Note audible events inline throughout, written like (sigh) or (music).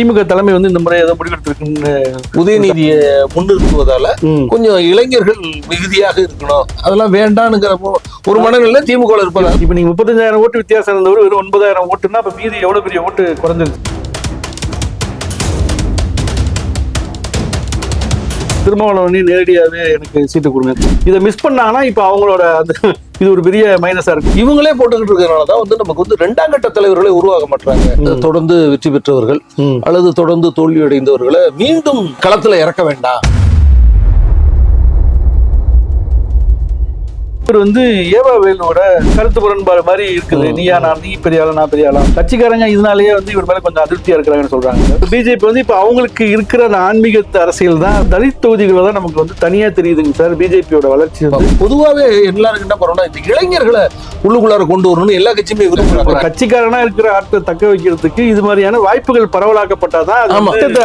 திமுக தலைமை வந்து இந்த முறை ஏதோ முடிவெடுத்திருக்குன்னு உதயநிதியை முன்னிறுத்துவதால. கொஞ்சம் இளைஞர்கள் மிகுதியாக இருக்கணும். அதெல்லாம் வேண்டாம்ங்கிற மோ- ஒரு மனநிலை திமுக இருப்பதா இப்ப நீங்க முப்பத்தஞ்சாயிரம் ஓட்டு வித்தியாசம் இருந்தவர் வெறும் ஒன்பதாயிரம் ஓட்டுன்னா அப்ப மீதி எவ்வளவு பெரிய ஓட்டு குறைஞ்சிருச்சு திருமாவளவனே நேரடியாவே எனக்கு சீட்டு கொடுங்க. இதை மிஸ் பண்ணாங்கன்னா இப்ப அவங்களோட அந்த இது ஒரு பெரிய மைனஸா இருக்கு. இவங்களே போட்டுக்கிட்டு இருக்கிறதுனால தான் வந்து நமக்கு வந்து ரெண்டாம் கட்ட தலைவர்களே உருவாக மாட்டாங்க தொடர்ந்து வெற்றி பெற்றவர்கள். அல்லது தொடர்ந்து தோல்வி அடைந்தவர்களை மீண்டும் களத்துல இறக்க வேண்டாம். இவர் வந்து ஏவா வேலோட கருத்து முரண்பாடு மாதிரி இருக்குது. நீயா நான் நீ பெரிய ஆளா நான் பெரிய ஆளா? கட்சிக்காரங்க இதனாலேயே வந்து இவர் மேல கொஞ்சம் அதிருப்தியா இருக்கிறாங்கன்னு சொல்றாங்க. பிஜேபி வந்து இப்ப அவங்களுக்கு இருக்கிற அந்த ஆன்மீக அரசியல் தான் தலித் தொகுதிகளை தான் நமக்கு வந்து தனியா தெரியுதுங்க சார் பிஜேபியோட வளர்ச்சி வந்து. பொதுவாவே எல்லாருக்கும் என்ன பண்ணணும்னா இந்த இளைஞர்களை உள்ளுக்குள்ளார கொண்டு வரணும்னு எல்லா கட்சியுமே விரும்புறாங்க. கட்சிக்காரனா இருக்கிற ஆட்களை தக்க வைக்கிறதுக்கு இது மாதிரியான வாய்ப்புகள் பரவலாக்கப்பட்டாதான்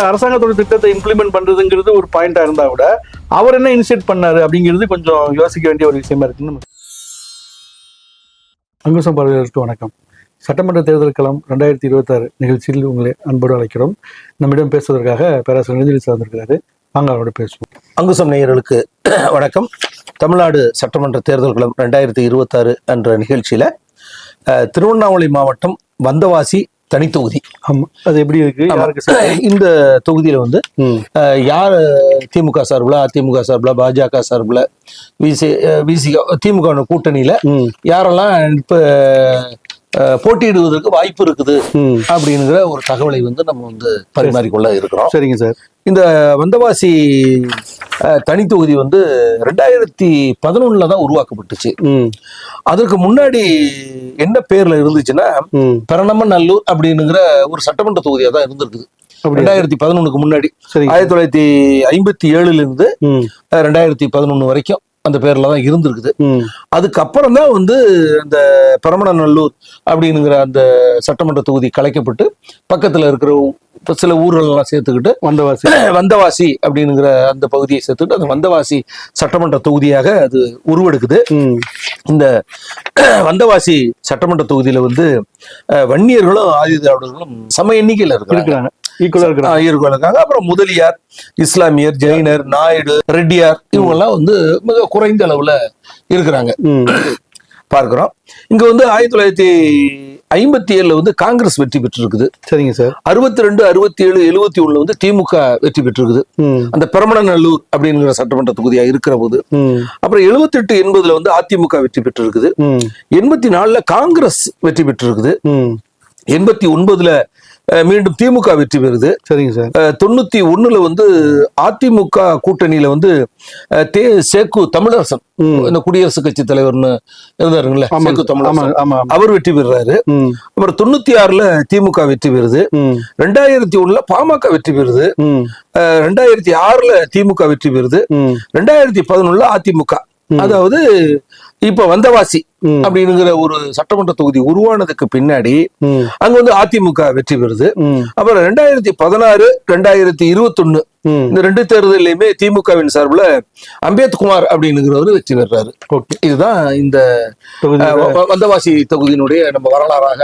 அரசாங்கத்தோட திட்டத்தை இம்ப்ளிமெண்ட் பண்றதுங்கிறது ஒரு பாயிண்டா இருந்தா கூட அவர் என்ன இனிஷியேட் பண்ணாரு அப்படிங்கிறது கொஞ்சம் யோசிக்க வேண்டிய ஒரு விஷயமா இருக்குன்னு அங்குசம் பார்வையாளருக்கு வணக்கம். சட்டமன்ற தேர்தல் களம் ரெண்டாயிரத்தி இருபத்தாறு நிகழ்ச்சியில் உங்களை அன்போடு அழைக்கிறோம். நம்மிடம் பேசுவதற்காக பேராசிரியர் நெஞ்சிலி சார்ந்திருக்கிறாரு. வாங்க அவரோட பேசுவோம். அங்குசம் நேயர்களுக்கு (clears throat) வணக்கம். தமிழ்நாடு சட்டமன்ற தேர்தல் களம் ரெண்டாயிரத்தி இருபத்தாறு என்ற நிகழ்ச்சியில திருவண்ணாமலை மாவட்டம் வந்தவாசி தனித்தொகுதி ஆமா. அது எப்படி இருக்கு? இந்த தொகுதியில வந்து யார் திமுக சார்பில் அதிமுக சார்பில் பாஜக சார்பில் விசி விசிக திமுக கூட்டணியில யாரெல்லாம் இப்ப போட்டியிடுவதற்கு வாய்ப்பு இருக்குது அப்படிங்கிற ஒரு தகவலை வந்து நம்ம வந்து பரிமாறிக்கொள்ள இருக்கிறோம். சரிங்க சார். இந்த வந்தவாசி தனித்தொகுதி வந்து ரெண்டாயிரத்தி பதினொன்னுல தான் உருவாக்கப்பட்டுச்சு. அதற்கு முன்னாடி என்ன பேர்ல இருந்துச்சுன்னா பெரணமநல்லூர் அப்படிங்கிற ஒரு சட்டமன்ற தொகுதியா தான் இருந்திருக்குது? ரெண்டாயிரத்தி பதினொன்னுக்கு முன்னாடி. ஆயிரத்தி தொள்ளாயிரத்தி ஐம்பத்தி ஏழுல இருந்து ரெண்டாயிரத்தி பதினொன்னு வரைக்கும். அந்த பேர்ல தான் இருந்திருக்குது. அதுக்கப்புறம் தான் வந்து அந்த பரமணநல்லூர் அப்படிங்கிற அந்த சட்டமன்ற தொகுதி கலைக்கப்பட்டு பக்கத்துல இருக்கிற சில ஊர்கள் எல்லாம் சேர்த்துக்கிட்டு வந்தவாசி. (clears throat) வந்தவாசி அப்படிங்கிற அந்த பகுதியை சேர்த்துக்கிட்டு அந்த வந்தவாசி சட்டமன்ற தொகுதியாக அது உருவெடுக்குது. இந்த (clears throat) வந்தவாசி சட்டமன்ற தொகுதியில வந்து வன்னியர்களும் ஆதி திராவிடர்களும் சம எண்ணிக்கையில இருக்கிறாங்க. இருக்கிறாங்க. ஈக்குவலா இருக்கிறாங்க ஆஹ் இருக்காங்க. அப்புறம் முதலியார் இஸ்லாமியர் ஜெயினர் நாயுடு ரெட்டியார் இவங்க எல்லாம் வந்து மிக குறைந்த அளவுல இருக்கிறாங்க. பார்க்கிறோம். இங்க வந்து ஆயிரத்தி தொள்ளாயிரத்தி ஐம்பத்தி ஏழுல வந்து காங்கிரஸ் வெற்றி பெற்றிருக்குது. சரிங்க சார். அறுபத்தி ரெண்டு அறுபத்தி ஏழு எழுபத்தி ஒண்ணுல வந்து திமுக வெற்றி பெற்றிருக்குது. அந்த பெரமணநல்லூர் அப்படிங்கிற சட்டமன்ற தொகுதியா இருக்கிற போது அப்புறம் எழுபத்தெட்டு எண்பதுல வந்து அதிமுக வெற்றி பெற்றிருக்குது. எண்பத்தி நாலுல காங்கிரஸ் வெற்றி பெற்றிருக்குது. எண்பத்தி ஒன்பதுல மீண்டும் திமுக வெற்றி பெறுது. சரிங்க சார். தொண்ணூத்தி ஒண்ணுல வந்து அதிமுக கூட்டணியில வந்து தே சேக்கு தமிழரசன். இந்த குடியரசுக் கட்சி தலைவர்னு இருந்தாருங்களே சேக்கு தமிழரசன். அவர் வெற்றி பெறுறாரு. அப்புறம் தொண்ணூத்தி ஆறுல திமுக வெற்றி பெறுது. ரெண்டாயிரத்தி ஒண்ணுல பாமக வெற்றி பெறுது. ரெண்டாயிரத்தி ஆறுல திமுக வெற்றி பெறுது. ரெண்டாயிரத்தி பதினொன்னுல அதிமுக. அதாவது இப்ப வந்தவாசி. அப்படிங்கிற ஒரு சட்டமன்ற தொகுதி உருவானதுக்கு பின்னாடி அங்க வந்து அதிமுக வெற்றி பெறுது. அப்புறம் ரெண்டாயிரத்தி பதினாறு ரெண்டாயிரத்தி இருபத்தொன்னு ம். இந்த ரெண்டு தேர்தலையுமே திமுகவின் சார்பில் அம்பேத்குமார் அப்படிங்கிறவர் வெற்றி பெறாரு இதுதான் இந்த வந்தவாசி தொகுதியினுடைய நம்ம வரலாறாக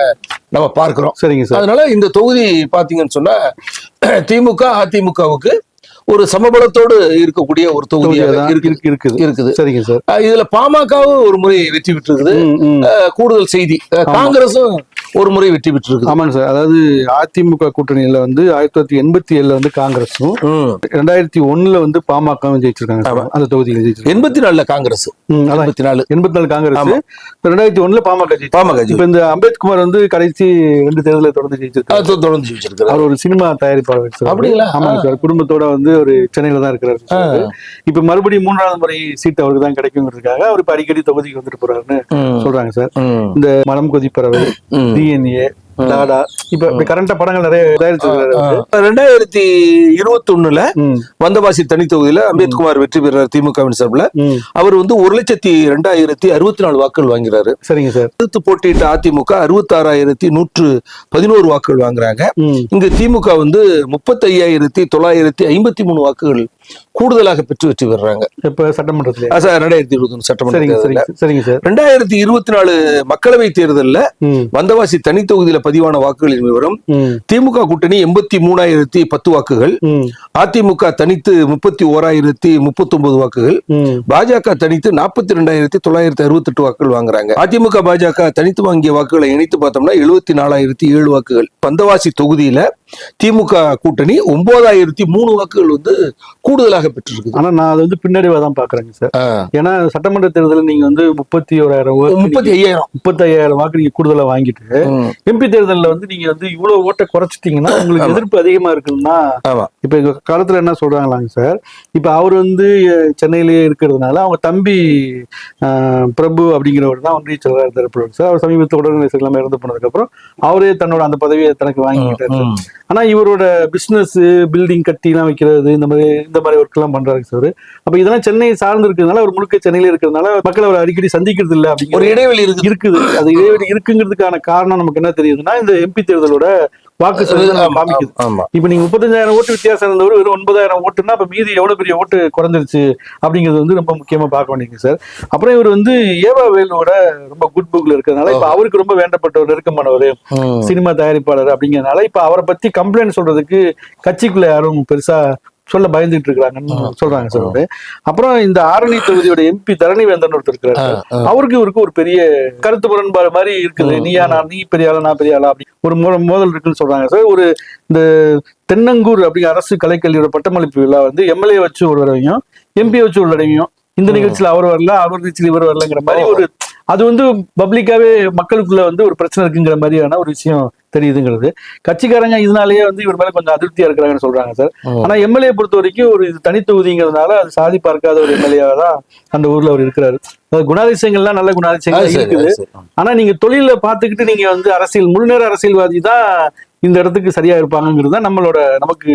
நம்ம பார்க்கிறோம். சரிங்க சார். அதனால இந்த தொகுதி பாத்தீங்கன்னு சொன்னா திமுக அதிமுகவுக்கு ஒரு சமபலத்தோடு இருக்கக்கூடிய ஒரு தொகுதியாக இருக்குது. இருக்குது. சரிங்க சார். இதுல பாமகவும் ஒரு முறை வெற்றி பெற்றிருக்குது கூடுதல் செய்தி. காங்கிரஸும் ஒரு முறை வெற்றி பெற்றிருக்குது. ஆமாங்க சார். அதாவது அதிமுக கூட்டணியில வந்து ஆயிரத்தி தொள்ளாயிரத்தி எண்பத்தி ஏழுல வந்து காங்கிரஸும். ரெண்டாயிரத்தி ஒண்ணுல வந்து பாமகவும் ஜெயிச்சிருக்காங்க சார். அந்த தொகுதியில ஜெயிச்சிருக்காங்க. எண்பத்தி நாலுல காங்கிரஸ். எண்பத்தி நாலு. எண்பத்தி நாலு காங்கிரஸ். ரெண்டாயிரத்தி ஒண்ணுல பாமக பாமக இப்ப இந்த அம்பேத்குமார் வந்து கடைசி ரெண்டு தேர்தலை தொடர்ந்து ஜெயிச்சிருக்காரு. தொடர்ந்து ஜெயிச்சிருக்கிறார் அவர் ஒரு சினிமா தயாரிப்பாளர் அப்படிங்களா? ஆமாங்க சார். குடும்பத்தோட வந்து ஒரு சென்னையில தான் இருக்கிறாரு. இப்ப மறுபடியும் மூன்றாவது முறை சீட் அவருக்கு தான் கிடைக்குங்கிறதுக்காக அவர் இப்ப அடிக்கடி தொகுதிக்கு வந்துட்டு போறாருன்னு. சொல்றாங்க சார். இந்த மனம் கொதிப்பறவை. டிஎன்ஏ டாடா இப்ப கரண்டா படங்கள் நிறைய. ரெண்டாயிரத்தி இருபத்தி ஒண்ணுல வந்தவாசி தனி தொகுதியில அம்பேத்குமார் வெற்றி பெறார் திமுகவின் சார்பில். அவர் வந்து ஒரு லட்சத்தி ரெண்டாயிரத்தி அறுபத்தி நாலு வாக்குகள் வாங்கிறாரு. சரிங்க சார். எதிர்த்து போட்டியிட்ட அதிமுக அறுபத்தாறாயிரத்தி நூற்று பதினோரு வாக்குகள் வாங்குறாங்க. இங்க திமுக வந்து முப்பத்தையாயிரத்தி தொள்ளாயிரத்தி ஐம்பத்தி மூணு வாக்குகள் கூடுதலாக பெற்று வெற்றி பெறுறாங்க. இப்ப சட்டமன்றத்துல. ரெண்டாயிரத்தி இருபத்தி ஒன்று சட்டமன்ற சரிங்க தேர்தல்ல. சரிங்க சரிங்க சார். ரெண்டாயிரத்தி இருபத்தி நாலு மக்களவை தேர்தல்ல வந்தவாசி தனி தொகுதியில பதிவான வாக்குகளின் விவரம் திமுக கூட்டணி எண்பத்தி மூணாயிரத்தி பத்து வாக்குகள் அதிமுக தனித்து முப்பத்தி ஓராயிரத்தி முப்பத்தி ஒன்பது வாக்குகள் பாஜக தனித்து நாற்பத்தி ரெண்டாயிரத்தி தொள்ளாயிரத்தி அறுபத்தெட்டு வாக்குகள் வாங்குறாங்க. அதிமுக பாஜக தனித்து வாங்கிய வாக்குகளை இணைத்து பார்த்தோம்னா எழுபத்தி நாலாயிரத்தி ஏழு வாக்குகள். பந்தவாசி தொகுதியில திமுக கூட்டணி ஒன்பதாயிரத்தி மூணு வாக்குகள் வந்து கூடுதலாக பெற்றிருக்குது. ஆனா நான் அது வந்து பின்னடைவா தான் பாக்குறேங்க சார். ஏன்னா சட்டமன்ற தேர்தலில் நீங்க வந்து முப்பத்தி ஓராயிரம் முப்பத்தி ஐயாயிரம். முப்பத்தையாயிரம் வாக்கு நீங்க கூடுதலா வாங்கிட்டு எம்பி தேர்தல்ல வந்து நீங்க வந்து இவ்வளவு ஓட்டை குறைச்சிட்டீங்கன்னா உங்களுக்கு எதிர்ப்பு அதிகமா இருக்குன்னா இப்ப காலத்துல என்ன சொல்றாங்களாங்க சார் இப்ப அவர் வந்து சென்னையிலேயே இருக்கிறதுனால அவங்க தம்பி பிரபு அப்படிங்கிறவர் தான் ஒன்றிய செயலாளர் சார். அவர் சமீபத்தில் உடல்நிலை சரியில்லாம இறந்து போனதுக்கு அப்புறம் அவரே தன்னோட அந்த பதவியை தனக்கு வாங்கிக்கிட்டாரு சார். ம், ஆனா இவரோட பிசினஸ் பில்டிங் கட்டி எல்லாம் வைக்கிறது இந்த மாதிரி இந்த மாதிரி ஒர்க் எல்லாம் பண்றாரு சார் அப்ப இதெல்லாம் சென்னை சார்ந்து இருக்கிறதுனால அவர் முழுக்க சென்னையில இருக்கிறதுனால மக்கள் அவர் அடிக்கடி சந்திக்கிறது இல்ல ஒரு அப்படிங்கிற இடைவெளி இருக்கு இருக்குது அது இடைவெளி இருக்குங்கிறதுக்கான காரணம் நமக்கு என்ன தெரியுதுன்னா இந்த எம்பி தேர்தலோட வாக்கு சதவீதம் காமிக்குது. இப்ப நீங்க முப்பத்தஞ்சாயிரம் ஓட்டு வித்தியாசம் இருந்தவர் வெறும் ஒன்பதாயிரம் ஓட்டுன்னா அப்ப மீதி எவ்வளவு பெரிய ஓட்டு குறைஞ்சிருச்சு அப்படிங்கிறது வந்து ரொம்ப முக்கியமா பார்க்க வேண்டியது சார். அப்புறம் இவர் வந்து ஏவா வேலுவோட ரொம்ப குட் புக்ல இருக்கிறதுனால இப்ப அவருக்கு ரொம்ப வேண்டப்பட்டவர் நெருக்கமானவர் சினிமா தயாரிப்பாளர் அப்படிங்கறதுனால இப்ப அவரை பத்தி கம்ப்ளைண்ட் சொல்றதுக்கு கட்சிக்குள்ள யாரும் பெருசா சொல்ல பயந்துட்டு இருக்காங்கன்னு சொல்றாங்க சார். அப்புறம் இந்த ஆரணி தொகுதியோட எம்பி தரணி வேந்தன் ஒருத்தர் இருக்கிறாரு. அவருக்கு இவருக்கு ஒரு பெரிய கருத்து முரண்பாடு மாதிரி இருக்குது. நீயா நான் நீ பெரிய ஆளா நான் பெரிய ஆளா அப்படி ஒரு மோதல் இருக்குன்னு சொல்றாங்க சார். ஒரு இந்த தென்னங்கூர் அப்படிங்கிற அரசு கலைக்கல்வியோட பட்டமளிப்பு விழா வந்து எம்எல்ஏ வச்சு ஒரு தடவையும் எம்பி வச்சு ஒரு தடவையும் இந்த நிகழ்ச்சியில அவர் வரல அவர் நிகழ்ச்சியில் இவர் வரலங்கிற மாதிரி ஒரு அது வந்து பப்ளிக்காவே மக்களுக்குள்ள வந்து ஒரு பிரச்சனை இருக்குங்கிற மாதிரியான ஒரு விஷயம் தெரியுதுங்கிறது கட்சிக்காரங்க இதனாலேயே வந்து இவர் மேல கொஞ்சம் அதிருப்தியா இருக்கிறாங்கன்னு சொல்றாங்க சார். ஆனா எம்எல்ஏ பொறுத்த வரைக்கும் ஒரு இது தனித்தொகுதிங்கிறதுனால அது சாதி பார்க்காத ஒரு எம்எல்ஏவா தான் அந்த ஊர்ல அவர் இருக்கிறாரு குணாதிசயங்கள்லாம் நல்ல குணாதிசயங்கள் இருக்குது. ஆனா நீங்க தொழில பாத்துக்கிட்டு நீங்க வந்து அரசியல் முழுநேர அரசியல்வாதி தான் இந்த இடத்துக்கு சரியா இருப்பாங்கங்கிறது தான் நம்மளோட நமக்கு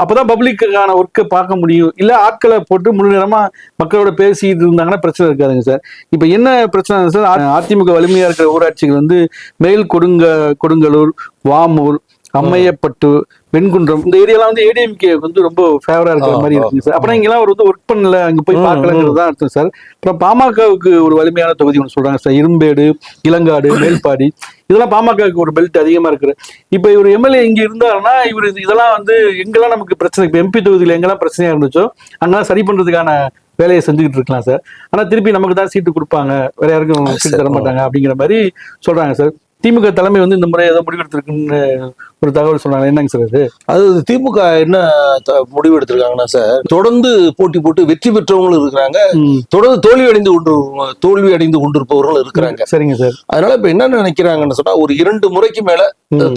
அப்போதான் அப்பதான் பப்ளிக்கான ஒர்க்கை பார்க்க முடியும். இல்ல ஆட்களை போட்டு முழு நேரமா மக்களோட பேசிட்டு இருந்தாங்கன்னா பிரச்சனை இருக்காதுங்க சார். இப்ப என்ன பிரச்சனை சார்? அதிமுக வலிமையா இருக்கிற ஊராட்சிகள் வந்து மேல் கொடுங்க கொடுங்கலூர் வாமூர் அம்மையப்பட்டு வெண்குன்றம் இந்த ஏரியாலாம் வந்து ஏடிஎம்கே வந்து ரொம்ப ஃபேவரா இருக்கிற மாதிரி இருக்குங்க சார். அப்புறம் இங்கெல்லாம் அவர் வந்து ஒர்க் பண்ணல அங்க போய் பார்க்கலங்கிறது தான் அர்த்தம் சார். அப்புறம் பாமகவுக்கு ஒரு வலிமையான தொகுதி ஒன்று சொல்றாங்க சார். இரும்பேடு இளங்காடு (laughs) மேல்பாடி. இதெல்லாம் பாமகவுக்கு ஒரு பெல்ட் அதிகமா இருக்கு இப்ப இவர் எம்எல்ஏ இங்க இருந்தாருன்னா இவர் இது- இதெல்லாம் வந்து எங்கெல்லாம் நமக்கு பிரச்சனை? இப்ப எம்பி தொகுதியில எங்கெல்லாம் பிரச்சனையா இருந்துச்சோ அங்கெல்லாம் சரி பண்றதுக்கான வேலையை செஞ்சுக்கிட்டு இருக்கலாம் சார். ஆனா திருப்பி நமக்கு தான் சீட்டு கொடுப்பாங்க. வேற யாருக்கும் சீட்டு தர மாட்டாங்க அப்படிங்கிற மாதிரி சொல்றாங்க சார். திமுக தலைமை வந்து இந்த முறை ஏதோ முடிவெடுத்திருக்குன்னு ஒரு தகவல் சொன்னாங்க. என்னங்க சார் அது? அது திமுக என்ன முடிவு எடுத்திருக்காங்கன்னா சார் தொடர்ந்து போட்டி போட்டு வெற்றி பெற்றவங்களும் இருக்கிறாங்க. தொடர்ந்து தோல்வி அடைந்து கொண்டு தோல்வி அடைந்து கொண்டிருப்பவர்களும் இருக்கிறாங்க. சரிங்க சார். அதனால இப்ப என்ன நினைக்கிறாங்கன்னு சொன்னா ஒரு இரண்டு முறைக்கு மேல.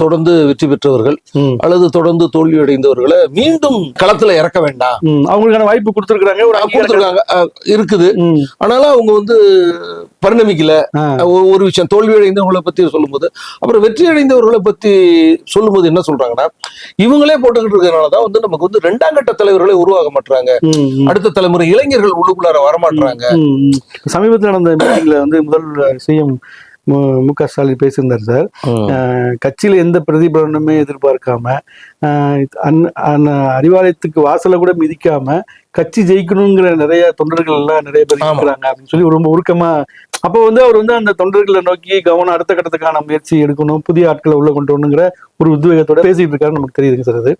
தொடர்ந்து வெற்றி பெற்றவர்கள் அல்லது தொடர்ந்து தோல்வி அடைந்தவர்களை மீண்டும் களத்துல இறக்க வேண்டாம். அவங்களுக்கான வாய்ப்பு கொடுத்துருக்காங்க ஒரு கொடுத்துருக்காங்க. இருக்குது. ஆனாலும் அவங்க வந்து பரிணமிக்கல. ஒரு விஷயம் தோல்வி அடைந்தவங்களை பத்தி சொல்லும்போது அப்புறம் வெற்றி அடைந்தவர்களை பத்தி சொல்லும்போது என்ன சொல்றாங்கன்னா இவங்களே போட்டுக்கிட்டு இருக்கிறதுனாலதான் வந்து நமக்கு வந்து ரெண்டாம் கட்ட தலைவர்களே உருவாக மாட்டாங்க. அடுத்த தலைமுறை இளைஞர்கள் உள்ளுக்குள்ளார வரமாட்டாங்க. சமீபத்தில் நடந்த மீட்டிங்ல வந்து முதல் சிஎம் மு க ஸ்டாலின் பேசியிருந்தார் சார் கட்சியில எந்த பிரதிபலனுமே எதிர்பார்க்காம அறிவாலயத்துக்கு வாசலை கூட மிதிக்காம கட்சி ஜெயிக்கணுங்கிற நிறைய தொண்டர்கள் எல்லாம் நிறைய பேர். இருக்கிறாங்க அப்படின்னு சொல்லி ரொம்ப உருக்கமா அப்போ வந்து அவர் வந்து அந்த தொண்டர்களை நோக்கி கவனம் அடுத்த கட்டத்துக்கான முயற்சி எடுக்கணும் புதிய ஆட்களை உள்ள கொண்டு வரணுங்கிற ஒரு உத்வேகத்தோட பேசிட்டு இருக்காருன்னு நமக்கு தெரியுதுங்க சார் அது.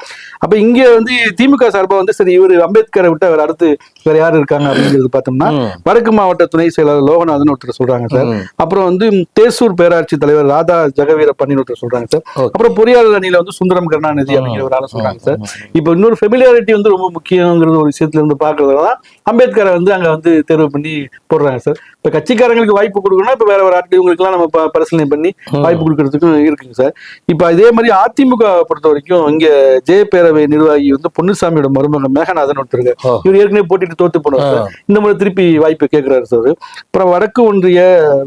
அப்ப இங்க வந்து திமுக சார்பா வந்து சரி இவர் அம்பேத்கரை விட்டு அவர் அடுத்து வேற யார் இருக்காங்க அப்படிங்கிறது பார்த்தோம்னா. வடக்கு மாவட்ட துணை செயலாளர் லோகநாதன் ஒருத்தர் சொல்றாங்க சார். அப்புறம் வந்து தேசூர் பேராட்சி தலைவர் ராதா ஜெகவீர பன்னீர் ஒருத்தர் சொல்றாங்க சார். அப்புறம் பொறியாளர் அணியில வந்து சுந்தரம் கருணாநிதி அப்படிங்கிற ஒரு ஆளை சொல்றாங்க சார். இப்போ இன்னொரு ஃபெமிலியாரிட்டி வந்து ரொம்ப முக்கியங்கிறது ஒரு விஷயத்துல இருந்து பாக்குறதுல தான் அம்பேத்கரை வந்து அங்க வந்து தேர்வு பண்ணி போடுறாங்க சார். இப்ப கட்சிக்காரங்களுக்கு வாய்ப்பு கொடுக்கணும்னா இப்ப வேற ஒரு ஆட்கள் இவங்களுக்குலாம் நம்ம பரிசீலனை பண்ணி வாய்ப்பு கொடுக்கறதுக்கும் இருக்குங்க சார். இப்ப இதே மாதிரி அதிமுக பொறுத்த வரைக்கும் இங்க ஜெய பேரவை நிர்வாகி வந்து பொன்னுசாமியோட மருமகன் மேகநாதன் ஒருத்தர் இருக்காரு. ஓ. இவர் ஏற்கனவே போட்டிட்டு தோத்து சார். இந்த முறை திருப்பி வாய்ப்பு கேட்கிறாரு சார். அப்புறம் வடக்கு ஒன்றிய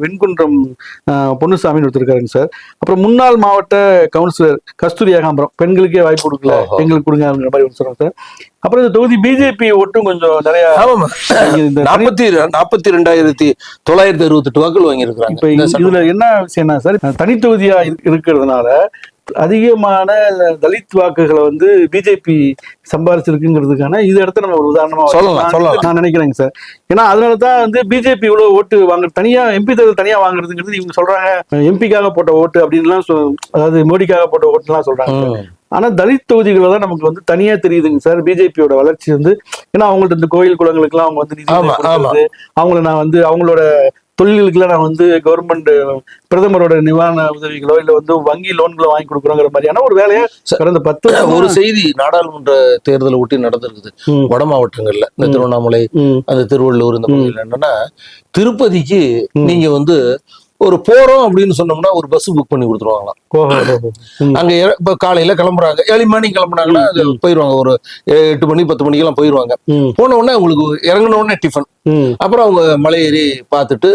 வெண்குன்றம் பொன்னுசாமின்னு ஒருத்தர் இருக்காருங்க சார். அப்புறம் முன்னாள் மாவட்ட கவுன்சிலர் கஸ்தூரி ஏகாம்பரம். பெண்களுக்கே வாய்ப்பு கொடுக்கல. ஓஹோ. பெண்களுக்கு கொடுங்க மாதிரி ஒன்று சொல்றாங்க சார். அப்புறம் இந்த தொகுதி பிஜேபி ஓட்டும் கொஞ்சம் நிறைய நாற்பத்தி நாற்பத்தி ரெண்டாயிரத்தி தொள்ளாயிரத்தி அறுபத்தெட்டு வாக்குகள் இப்ப வாங்கியிருக்கிறாங்க இ- இதுல என்ன விஷயம்னா சார் தனித்தொகுதியா இரு- இருக்கிறதுனால அதிகமான தலித் வாக்குகளை வந்து பிஜேபி சம்பாரிச்சிருக்குங்கிறதுக்கான இது இடத்த நம்ம ஒரு உதாரணமா சொல்லலாம், சொல்லலாம். நான் நினைக்கிறேங்க சார். ஏன்னா அதனால தான் வந்து பிஜேபி இவ்வளவு ஓட்டு வாங்க தனியா எம்பி தேர்தல் தனியா வாங்குறதுங்கிறது இவங்க சொல்றாங்க. எம்பிக்காக போட்ட ஓட்டு அப்படின்லாம் அதாவது மோடிக்காக போட்ட ஓட்டுலாம் சொல்றாங்க. ஆனா தலித் தொகுதிகளை தான் நமக்கு வந்து தனியா தெரியுதுங்க சார். பிஜேபியோட வளர்ச்சி வந்து ஏன்னா அவங்கள்ட்ட இந்த கோயில் குளங்களுக்குலாம் அவங்க வந்து நிதி அவங்கள நான் வந்து அவங்களோட தொழில்களுக்குலாம் நான் வந்து கவர்மெண்ட் பிரதமரோட நிவாரண உதவிகளோ இல்ல வந்து வங்கி லோன்களோ வாங்கி கொடுக்குறோங்கிற மாதிரியான ஒரு வேலையை கடந்த பத்து ஒரு செய்தி நாடாளுமன்ற தேர்தலை ஒட்டி நடந்திருக்குது. வட மாவட்டங்கள்ல. இந்த. திருவண்ணாமலை அந்த திருவள்ளூர் இந்த. பகுதியில் என்னன்னா திருப்பதிக்கு. நீங்க வந்து ஒரு போறோம் அப்படின்னு சொன்னோம்னா ஒரு பஸ் புக் பண்ணி கொடுத்துருவாங்களாம். அங்க இப்ப காலையில கிளம்புறாங்க. ஏழு மணி கிளம்புனாங்கன்னா. போயிருவாங்க. ஒரு எட்டு மணி பத்து மணிக்கெல்லாம் போயிருவாங்க. போன உடனே அவங்களுக்கு இறங்கின உடனே டிஃபன் அப்புறம் அவங்க மலை ஏறி பார்த்துட்டு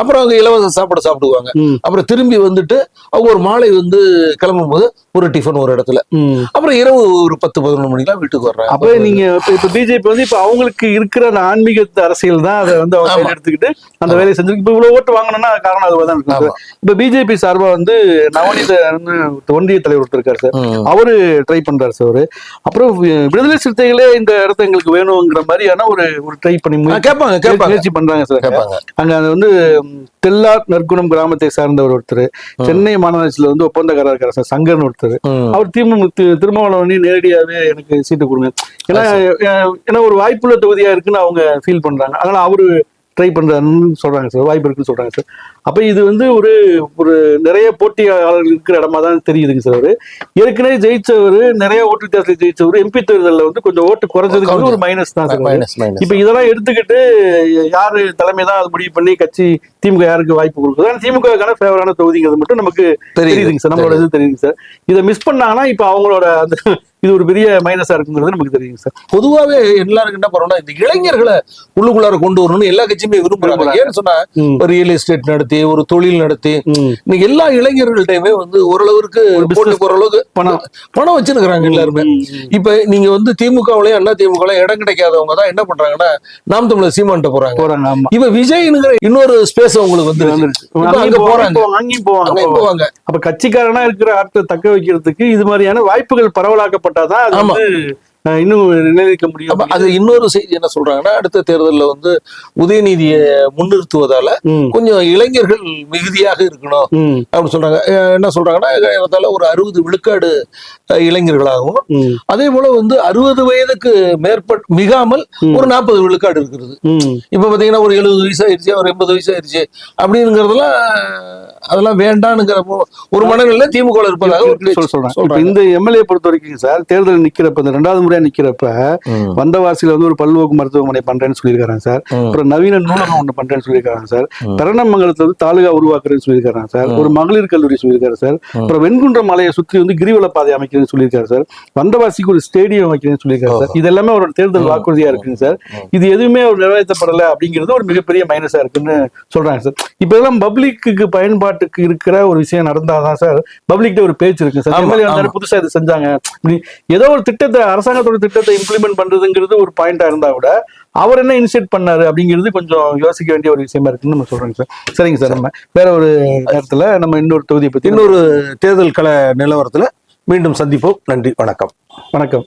அப்புறம் அவங்க இலவச சாப்பாடு சாப்பிடுவாங்க. அப்புறம் திரும்பி வந்துட்டு அவங்க ஒரு மாலை வந்து கிளம்பும் போது ஒரு டிஃபன் ஒரு இடத்துல. அப்புறம் இரவு ஒரு பத்து பதினொன்று மணிக்கெல்லாம் வீட்டுக்கு வர்றாங்க. அப்ப நீங்க இப்ப பிஜேபி வந்து இப்ப அவங்களுக்கு இருக்கிற அந்த ஆன்மீக அரசியல் தான் அதை வந்து அவங்க. எடுத்துக்கிட்டு அந்த வேலையை செஞ்சு இப்ப இவ்வளவு ஓட்டு வாங்கணும்னா காரணம் அதுவாக தான் இருக்கு. இப்ப பிஜேபி சார்பா வந்து நவநீத ஒன்றிய தலைவர் ஒருத்தர் இருக்காரு சார். அவரு ட்ரை பண்றாரு சார் அவரு. அப்புறம் விடுதலை சிறுத்தைகளே இந்த இடத்த எங்களுக்கு வேணுங்கிற மாதிரியான ஒரு ஒரு ட்ரை பண்ணி முயற்சி கேட்பாங்க கேட்பாங்க. முயற்சி பண்றாங்க சார் கேட்பாங்க. அங்க அது வந்து ம், தெல்லார் நற்குணம் கிராமத்தை சார்ந்தவர் ஒருத்தர். சென்னை மாநகராட்சியில வந்து ஒப்பந்தக்காரர் இருக்காரு சார் சங்கர்னு ஒருத்தர். அவர் திமுக தி- திருமாவளவனே நேரடியாவே எனக்கு சீட்டு கொடுங்க. ஏன்னா ஏன்னா ஒரு வாய்ப்புள்ள தொகுதியா இருக்குன்னு அவங்க ஃபீல் பண்றாங்க. அதனால அவரு ட்ரை பண்றாருன்னு சொல்றாங்க சார் வாய்ப்பு இருக்குன்னு சொல்றாங்க சார். அப்ப இது வந்து ஒரு ஒரு நிறைய போட்டியாளர்கள் இருக்கிற இடமா தான் தெரியுதுங்க சார் அவரு. ஏற்கனவே ஜெயிச்சவர் நிறைய ஓட்டு வித்தியாசத்தில் ஜெயிச்சவர் எம்பி தேர்தலில் வந்து கொஞ்சம் ஓட்டு குறைஞ்சதுக்கு ஒரு மைனஸ் தான் சார் இப்ப இதெல்லாம் எடுத்துக்கிட்டு யாரு தலைமை தான் அது முடிவு பண்ணி கட்சி திமுக யாருக்கு வாய்ப்பு கொடுக்குது ஆனா திமுகக்கான ஃபேவரான தொகுதிங்கிறது மட்டும் நமக்கு தெரியுதுங்க சார். நம்மளோட இது தெரியுதுங்க சார். இதை மிஸ் பண்ணாங்கன்னா இப்ப அவங்களோட அந்த இது ஒரு பெரிய மைனஸா இருக்குங்கிறது நமக்கு தெரியுங்க சார். பொதுவாவே எல்லாருக்கும் என்ன பண்ணணும்னா இந்த இளைஞர்களை உள்ளுக்குள்ளார கொண்டு வரணும்னு எல்லா கட்சியுமே விரும்புறாங்க. ஏன்னு சொன்னா ஒரு ரியல் எஸ்டேட் நடத்தி ஒரு தொழில் நடத்தி. இன்னைக்கு எல்லா இளைஞர்கள்டையுமே வந்து ஓரளவுக்கு ஒரு business போட்டு ஓரளவுக்கு பணம். பணம் வச்சிருக்கிறாங்க எல்லாருமே. இப்ப நீங்க வந்து திமுகவிலையும் அண்ணா திமுகலையும் இடம் கிடைக்காதவங்க தான் என்ன பண்றாங்கன்னா நாம் தமிழர் சீமான்ட்ட போறாங்க. இப்ப விஜய்னுங்கிற இன்னொரு ஸ்பேஸ் உங்களுக்கு வந்து அங்க போறாங்க. அங்கேயும் போவாங்க. போவாங்க. அப்ப கட்சிக்காரனா இருக்கிற ஆட்களை தக்க வைக்கிறதுக்கு இது மாதிரியான வாய்ப்புகள் பரவலாக்கப்பட்டாதான் அது. வந்து இன்னும் நிலைநிற்க முடியும் அது இன்னொரு செய்தி என்ன சொல்றாங்கன்னா அடுத்த தேர்தல்ல வந்து உதயநிதியை முன்னிறுத்துவதால கொஞ்சம் இளைஞர்கள் மிகுதியாக இருக்கணும் அப்படின்னு சொல்றாங்க என்ன சொல்றாங்கன்னா ஒரு அறுபது விழுக்காடு இளைஞர்களாகவும் அதே போல வந்து அறுபது வயதுக்கு மேற்பட் மிகாமல். ஒரு நாற்பது விழுக்காடு இருக்கிறது. இப்ப பாத்தீங்கன்னா ஒரு எழுபது வயசு ஆயிருச்சு ஒரு எண்பது வயசு ஆயிருச்சு அப்படிங்கிறதெல்லாம் அதெல்லாம் வேண்டானுங்கிற மோ- ஒரு மனநிலை திமுக இருப்பதாக சொல்ல சொல்றாங்க. இந்த எம்எல்ஏ பொறுத்த வரைக்கும் சார் தேர்தல் நிக்கிறப்ப இந்த ரெண்டாவது முறையா நிக்கிறப்ப வந்தவாசியில வந்து ஒரு பல்நோக்கு மருத்துவமனை பண்றேன்னு சொல்லியிருக்காங்க சார். அப்புறம் நவீன நூலகம் ஒண்ணு பண்றேன்னு சொல்லியிருக்காங்க சார். ம். பெரணமங்கலத்துல வந்து தாலுகா உருவாக்குறேன்னு சொல்லியிருக்காங்க சார். ஒரு மகளிர் கல்லூரி சொல்லியிருக்காரு சார். அப்புறம் வெண்குன்றம் மலையை சுற்றி வந்து கிரிவல பாதை அமைக்கிறேன்னு சொல்லியிருக்காரு சார். வந்தவாசிக்கு ஒரு ஸ்டேடியம் வைக்கிறேன்னு சொல்லியிருக்காரு சார். இது எல்லாமே அவரோட தேர்தல். வாக்குறுதியா இருக்குங்க சார். இது எதுவுமே அவர் நிறைவேற்றப்படல அப்படிங்கிறது ஒரு மிகப்பெரிய மைனஸா இருக்குன்னு சொல்றாங்க சார். இப்ப இதெல்லாம் பப்ளிக்கு பயன்பாட்டுக்கு இருக்கிற ஒரு விஷயம் நடந்தாதான் சார் பப்ளிக்கிட்ட ஒரு பேச்சு இருக்கு சார். எம்எல்ஏ வந்தாரு. புதுசா இது செஞ்சாங்க. ஏதோ ஒரு திட்டத்தை அரசாங்கத்தோட திட்டத்தை இம்ப்ளிமெண்ட் பண்றதுங்கிறது ஒரு பாயிண்டா இருந்தா கூட அவர் என்ன இனிஷியேட் பண்ணாரு அப்படிங்கிறது கொஞ்சம் யோசிக்க வேண்டிய ஒரு விஷயமா இருக்குன்னு நம்ம சொல்றோங்க சார். சரிங்க சார் நம்ம வேற ஒரு நேரத்துல நம்ம இன்னொரு தொகுதியை பத்தி இன்னொரு தேர்தல் கள நிலவரத்துல மீண்டும் சந்திப்போம். நன்றி வணக்கம். வணக்கம்.